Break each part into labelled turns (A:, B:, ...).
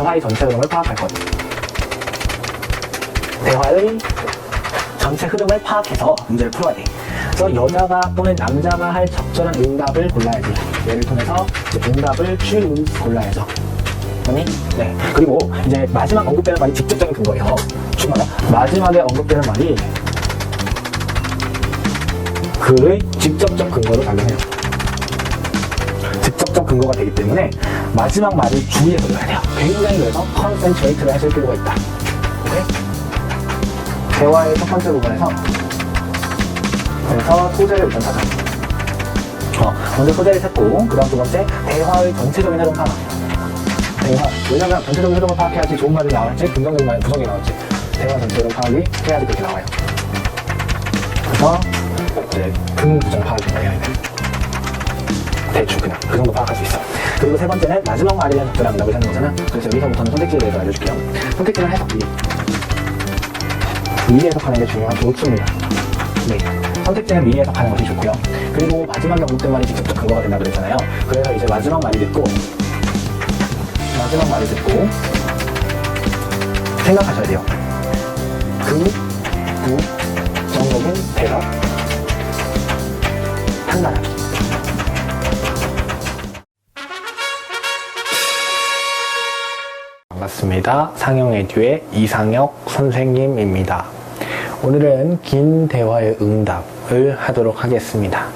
A: 대화의 전체 흐름을 파악할 것. 대화의 전체 흐름을 파악해서 문제를 풀어야 돼. 그래서 여자가 또는 남자가 할 적절한 응답을 골라야지. 예를 통해서 응답을 choose 골라야죠. 아니? 네. 그리고 이제 마지막 언급되는 말이 직접적인 근거예요. 중요하다. 마지막에 언급되는 말이 그의 직접적 근거로 작용해요. 직접적 근거가 되기 때문에 마지막 말을 주의해서 들어야 돼요. 굉장히 그래서 컨센트레이트를 하실 필요가 있다. 오케이? 대화의 첫 번째 부분에서 그래서 소재를 일단 찾아. 어, 먼저 소재를 찾고 그 다음 두 번째 대화의 전체적인 흐름 파악. 대화. 왜냐면 전체적인 흐름을 파악해야지 좋은 말이 나올지 긍정적인 말, 부정이 나올지 대화 전체를 파악이 해야지 그렇게 나와요. 그래서 이제 긍부정 파악이 나요. 대충 그냥 그 정도 파악할 수 있어. 그리고 세 번째는 마지막 말에 대한 적절한 응답을 찾는 거잖아. 그래서 여기서부터는 선택지에 대해서 알려줄게요. 선택지는 해석이. 미리 해석하는 게 중요한 좋습니다. 네. 선택지는 미리 해석하는 것이 좋고요. 그리고 언급된 말이 직접적 근거가 된다 그랬잖아요. 그래서 이제 마지막 말이 듣고 마지막 말을 듣고 생각하셔야 돼요. 그, 반갑습니다. 상영에듀의 이상혁 선생님입니다. 오늘은 긴 대화의 응답을 하도록 하겠습니다.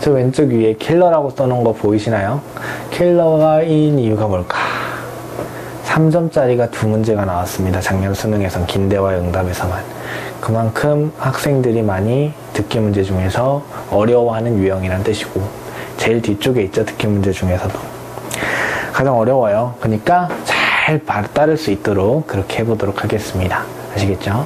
A: 저 왼쪽 위에 킬러라고 써놓은 거 보이시나요? 킬러가인 이유가 뭘까? 3점짜리가 두 문제가 나왔습니다. 작년 수능에선 긴 대화의 응답에서만. 그만큼 학생들이 많이 듣기 문제 중에서 어려워하는 유형이란 뜻이고, 제일 뒤쪽에 있죠. 듣기 문제 중에서도. 가장 어려워요. 그러니까 잘 바- 따를 수 있도록 그렇게 해보도록 하겠습니다. 아시겠죠?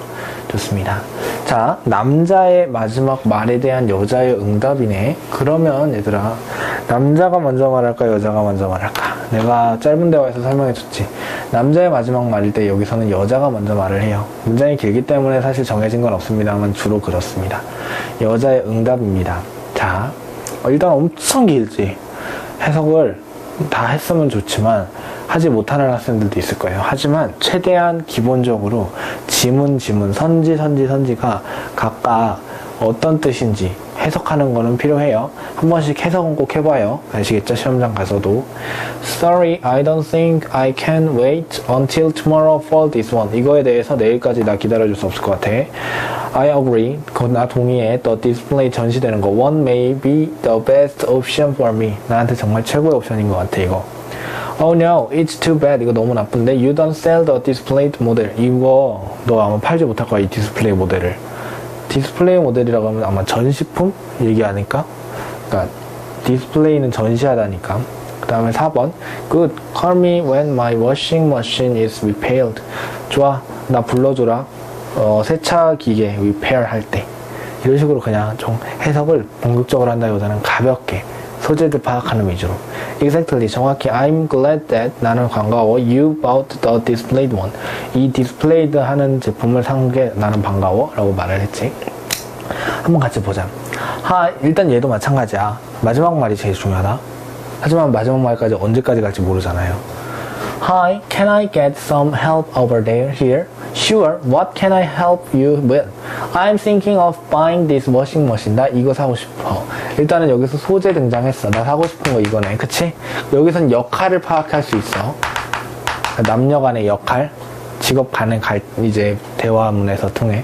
A: 좋습니다. 자, 남자의 마지막 말에 대한 여자의 응답이네. 그러면 얘들아, 남자가 먼저 말할까, 여자가 먼저 말할까? 내가 짧은 대화에서 설명해줬지. 남자의 마지막 말일 때 여기서는 여자가 먼저 말을 해요. 문장이 길기 때문에 사실 정해진 건 없습니다만 주로 그렇습니다. 여자의 응답입니다. 자, 어, 일단 엄청 길지. 해석을 다 했으면 좋지만 하지 못하는 학생들도 있을 거예요. 하지만 최대한 기본적으로 지문, 지문, 선지, 선지, 선지가 각각 어떤 뜻인지 해석하는 거는 필요해요. 한 번씩 해석은 꼭 해봐요. 아시겠죠? 시험장 가서도. Sorry, I don't think I can wait until tomorrow for this one. 이거에 대해서 내일까지 나 기다려줄 수 없을 것 같아. I agree. 그거 나 동의해. The display 전시되는 거. One may be the best option for me. 나한테 정말 최고의 옵션인 것 같아, 이거. Oh no, it's too bad. 이거 너무 나쁜데. You don't sell the displayed model. 이거 너 아마 팔지 못할 거야, 이 디스플레이 모델을. 디스플레이 모델이라고 하면 아마 전시품 얘기하니까. 그러니까 디스플레이는 전시하다니까. 그 다음에 4번. Good. Call me when my washing machine is repaired. 좋아. 나 불러줘라. 어, 세차 기계 repair 할 때. 이런 식으로 그냥 좀 해석을 본격적으로 한다기보다는 가볍게 소재들 파악하는 위주로. Exactly. 정확히 I'm glad that 나는 반가워. You bought the displayed one. 이 displayed 하는 제품을 산 게 나는 반가워. 라고 말을 했지. 한번 같이 보자. 하, 일단 얘도 마찬가지야. 마지막 말이 제일 중요하다. 하지만 마지막 말까지 언제까지 갈지 모르잖아요. Hi, can I get some help over there here? Sure. What can I help you with? I'm thinking of buying this washing machine. 나 이거 사고 싶어. 일단은 여기서 소재 등장했어. 나 사고 싶은 거 이거네. 그치? 여기선 역할을 파악할 수 있어. 남녀 간의 역할. 직업 간의 갈, 이제 대화문에서 통해.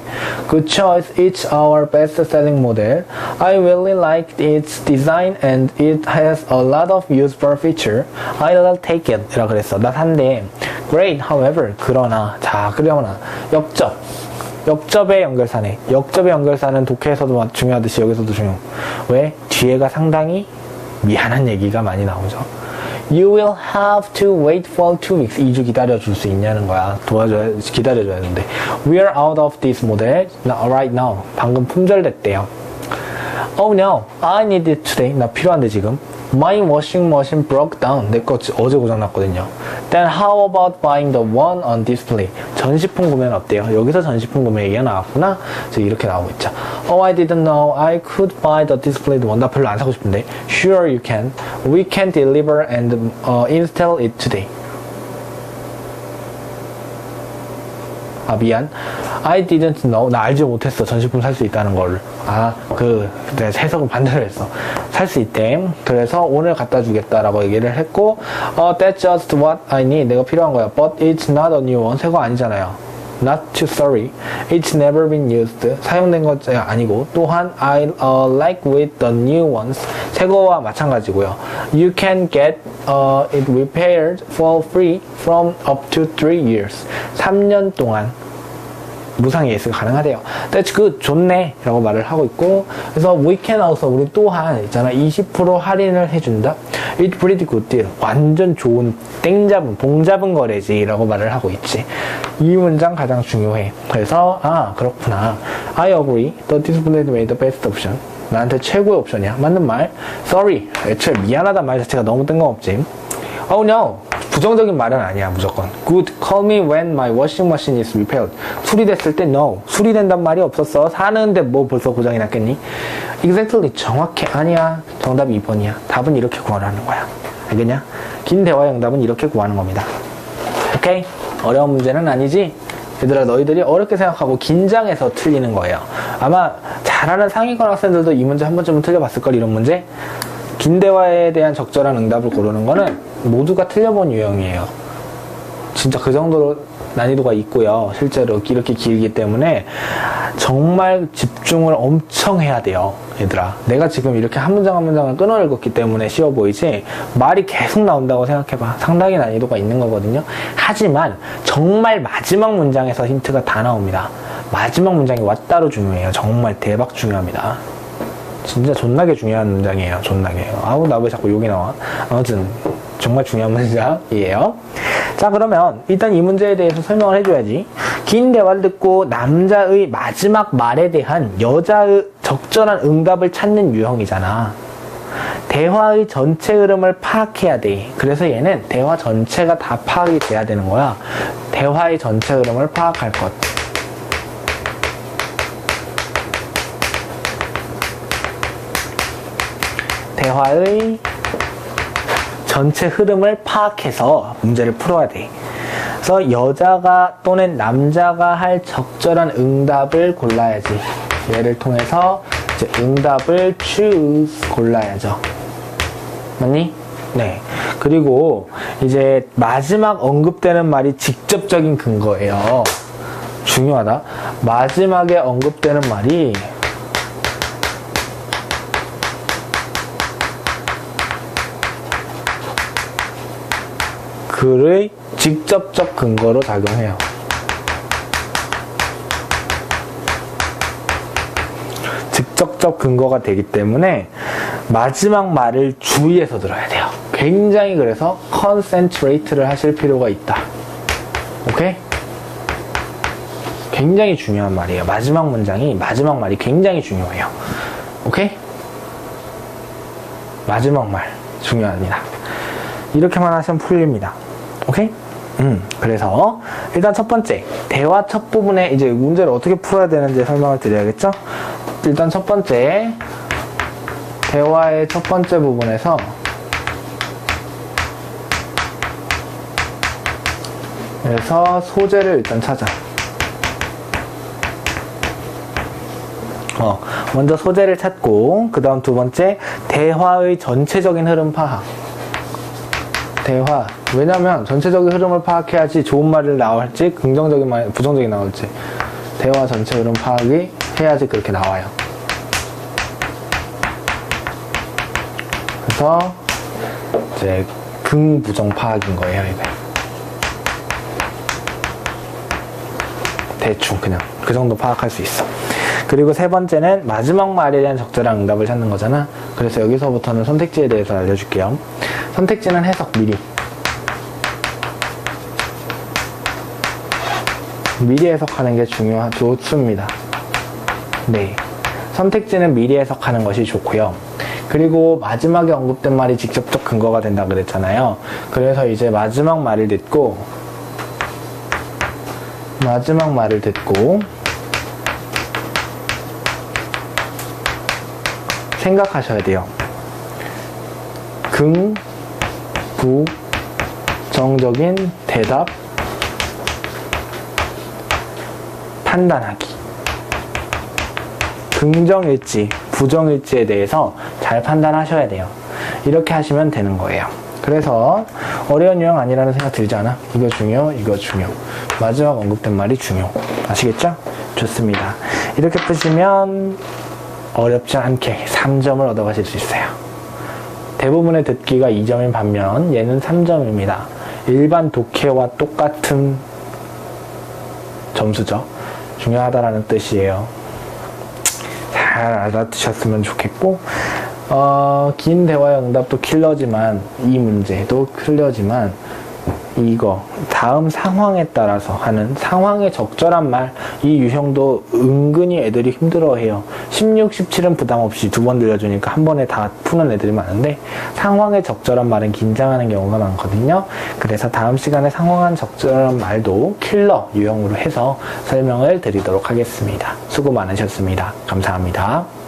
A: Good choice. It's our best-selling model. I really like its design and it has a lot of useful feature. I'll take it. 이라 그랬어. 나 산대. Great. However, 그러나 자 그러나 역접. 역접의 연결사네. 역접의 연결사는 독해에서도 중요하듯이 여기서도 중요. 왜? 뒤에가 상당히 미안한 얘기가 많이 나오죠. You will have to wait for two weeks. 2주 기다려줄 수 있냐는 거야. 도와줘야, 기다려줘야 되는데. We are out of this model right now. 방금 품절됐대요. Oh no, I need it today. 나 필요한데 지금. My washing machine broke down. 내 거 어제 고장났거든요. Then how about buying the one on display? 전시품 구매는 어때요? 여기서 전시품 구매 얘기가 나왔구나. 그래서 이렇게 나오고 있죠. Oh, I didn't know I could buy the display one. 나 별로 안 사고 싶은데. Sure, you can. We can deliver and uh, install it today. 아, 미안. I didn't know. 나 알지 못했어. 전시품 살 수 있다는 걸. 아, 그, 내가 해석을 반대로 했어. 살 수 있대. 그래서 오늘 갖다 주겠다라고 얘기를 했고, 어, that's just what I need. 내가 필요한 거야. But it's not a new one. 새거 아니잖아요. Not too sorry. It's never been used. 사용된 것 아니고 또한 I uh, like with the new ones. 새 거와 마찬가지고요. You can get uh, it repaired for free from up to 3 years. 3년 동안 무상 예수가 가능하대요. That's good. 좋네. 라고 말을 하고 있고. 그래서 we can also 우리 또한 있잖아. 20% 할인을 해준다. It's pretty good deal. 완전 좋은 땡 잡은, 봉 잡은 거래지. 라고 말을 하고 있지. 이 문장 가장 중요해. 그래서, 아, 그렇구나. I agree. The display made the best option. 나한테 최고의 옵션이야. 맞는 말. Sorry. 애초에 미안하다 말 자체가 너무 뜬금없지. Oh no. 부정적인 말은 아니야 무조건. Good. Call me when my washing machine is repaired. 수리됐을 때 no. 수리된단 말이 없었어. 사는데 뭐 벌써 고장이 났겠니? Exactly. 정확해. 아니야. 정답이 2번이야. 답은 이렇게 구하라는 거야. 알겠냐? 긴 대화의 응답은 이렇게 구하는 겁니다. 오케이? 어려운 문제는 아니지? 얘들아 너희들이 어렵게 생각하고 긴장해서 틀리는 거예요. 아마 잘하는 상위권 학생들도 이 문제 한 번쯤은 틀려봤을 걸 이런 문제? 긴 대화에 대한 적절한 응답을 고르는 거는 모두가 틀려본 유형이에요. 진짜 그 정도로 난이도가 있고요. 실제로 이렇게 길기 때문에 정말 집중을 엄청 해야 돼요. 얘들아. 내가 지금 이렇게 한 문장 한 문장을 끊어 읽었기 때문에 쉬워 보이지 말이 계속 나온다고 생각해봐. 상당히 난이도가 있는 거거든요. 하지만 정말 마지막 문장에서 힌트가 다 나옵니다. 마지막 문장이 왔다로 중요해요. 정말 대박 중요합니다. 진짜 존나게 중요한 문장이에요. 존나게. 아우, 나 왜 자꾸 욕이 나와? 아무튼, 정말 중요한 문장이에요. 자, 그러면 일단 이 문제에 대해서 설명을 해줘야지. 긴 대화를 듣고 남자의 마지막 말에 대한 여자의 적절한 응답을 찾는 유형이잖아. 대화의 전체 흐름을 파악해야 돼. 그래서 얘는 대화 전체가 다 파악이 돼야 되는 거야. 대화의 전체 흐름을 파악할 것. 대화의 전체 흐름을 파악해서 문제를 풀어야 돼. 그래서 여자가 또는 남자가 할 적절한 응답을 골라야지. 얘를 통해서 응답을 choose 골라야죠. 맞니? 네. 그리고 이제 마지막 언급되는 말이 직접적인 근거예요. 중요하다. 마지막에 언급되는 말이 글의 직접적 근거로 작용해요. 직접적 근거가 되기 때문에 마지막 말을 주의해서 들어야 돼요. 굉장히 그래서 컨센트레이트를 하실 필요가 있다. 오케이? 굉장히 중요한 말이에요. 마지막 문장이 마지막 말이 굉장히 중요해요. 오케이? 마지막 말 중요합니다. 이렇게만 하시면 풀립니다. 오케이? 음, 그래서 일단 첫 번째 대화 첫 부분에 이제 문제를 어떻게 풀어야 되는지 설명을 드려야겠죠? 일단 첫 번째 대화의 첫 번째 부분에서 그래서 소재를 일단 찾아. 어, 먼저 소재를 찾고 그 다음 두 번째 대화의 전체적인 흐름 파악. 대화. 왜냐면 전체적인 흐름을 파악해야지 좋은 말을 나올지 긍정적인 말, 부정적인 나올지 대화 전체 흐름 파악이 해야지 그렇게 나와요. 그래서 이제 긍부정 파악인 거예요, 이게. 대충 그냥 그 정도 파악할 수 있어. 그리고 세 번째는 마지막 말에 대한 적절한 응답을 찾는 거잖아. 그래서 여기서부터는 선택지에 대해서 알려줄게요. 선택지는 해석 미리. 미리 해석하는 게 중요한 좋습니다. 네. 선택지는 미리 해석하는 것이 좋고요. 그리고 마지막에 언급된 말이 직접적 근거가 된다 그랬잖아요. 그래서 이제 마지막 말을 듣고 마지막 말을 듣고 생각하셔야 돼요. 긍, 부, 정적인 대답, 판단하기. 긍정일지, 부정일지에 대해서 잘 판단하셔야 돼요. 이렇게 하시면 되는 거예요. 그래서 어려운 유형 아니라는 생각 들지 않아? 이거 중요, 이거 중요. 마지막 언급된 말이 중요. 아시겠죠? 좋습니다. 이렇게 푸시면 어렵지 않게 3점을 얻어가실 수 있어요. 대부분의 듣기가 2점인 반면 얘는 3점입니다. 일반 독해와 똑같은 점수죠. 중요하다라는 뜻이에요. 잘 알아두셨으면 좋겠고, 어, 긴 대화의 응답도 킬러지만, 이 문제도 킬러지만, 이거, 다음 상황에 따라서 하는 상황에 적절한 말, 이 유형도 은근히 애들이 힘들어 해요. 16, 17은 부담 없이 두 번 들려주니까 한 번에 다 푸는 애들이 많은데, 상황에 적절한 말은 긴장하는 경우가 많거든요. 그래서 다음 시간에 상황한 적절한 말도 킬러 유형으로 해서 설명을 드리도록 하겠습니다. 수고 많으셨습니다. 감사합니다.